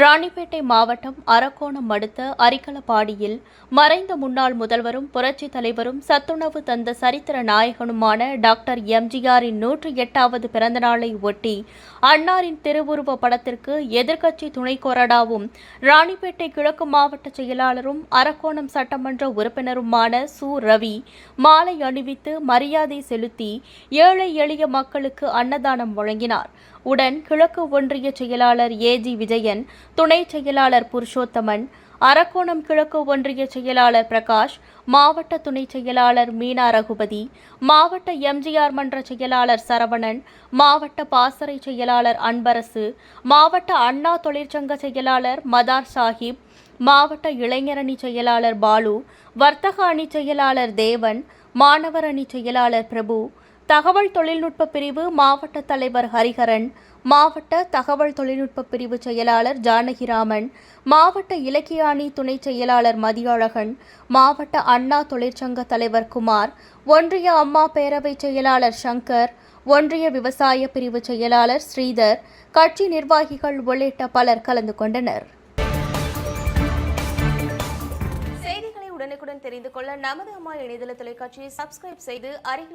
ராணிப்பேட்டை மாவட்டம் அரக்கோணம் அடுத்த அரிக்கலப்பாடியில் மறைந்த முன்னாள் முதல்வரும் புரட்சித் தலைவரும் சத்துணவு தந்த சரித்திர நாயகனுமான டாக்டர் எம்ஜிஆரின் நூற்றி எட்டாவது பிறந்தநாளை ஒட்டி அன்னாரின் திருவுருவ படத்திற்கு எதிர்க்கட்சி துணை கொறடாவும் ராணிப்பேட்டை கிழக்கு மாவட்ட செயலாளரும் அரக்கோணம் சட்டமன்ற உறுப்பினருமான சு. ரவி மாலை அணிவித்து மரியாதை செலுத்தி ஏழை எளிய மக்களுக்கு அன்னதானம் வழங்கினார். உடன் கிழக்கு ஒன்றிய செயலாளர் ஏஜி விஜயன் துணை செயலாளர் புருஷோத்தமன் அரக்கோணம் கிழக்கு ஒன்றிய செயலாளர் பிரகாஷ் மாவட்ட துணை செயலாளர் மீனா ரகுபதி மாவட்ட எம்ஜிஆர் மன்ற செயலாளர் சரவணன் மாவட்ட பாசறை செயலாளர் அன்பரசு மாவட்ட அண்ணா தொழிற்சங்க செயலாளர் மதார் சாஹிப் மாவட்ட இளைஞரணி செயலாளர் பாலு வர்த்தக அணி செயலாளர் தேவன் மாணவர் அணி செயலாளர் பிரபு தகவல் தொழில்நுட்ப பிரிவு மாவட்ட தலைவர் ஹரிஹரன் மாவட்ட தகவல் தொழில்நுட்ப பிரிவு செயலாளர் ஜானகிராமன் மாவட்ட இலக்கிய அணி துணை செயலாளர் மதியழகன் மாவட்ட அண்ணா தொழிற்சங்க தலைவர் குமார் ஒன்றிய அம்மா பேரவை செயலாளர் சங்கர் ஒன்றிய விவசாய பிரிவு செயலாளர் ஸ்ரீதர் கட்சி நிர்வாகிகள் உள்ளிட்ட பலர் கலந்து கொண்டனர். செய்திகளை உடனுக்குடன் தெரிந்து கொள்ள நமது அம்மா இணையதள தொலைக்காட்சியை சப்ஸ்கிரைப் செய்து அருகில்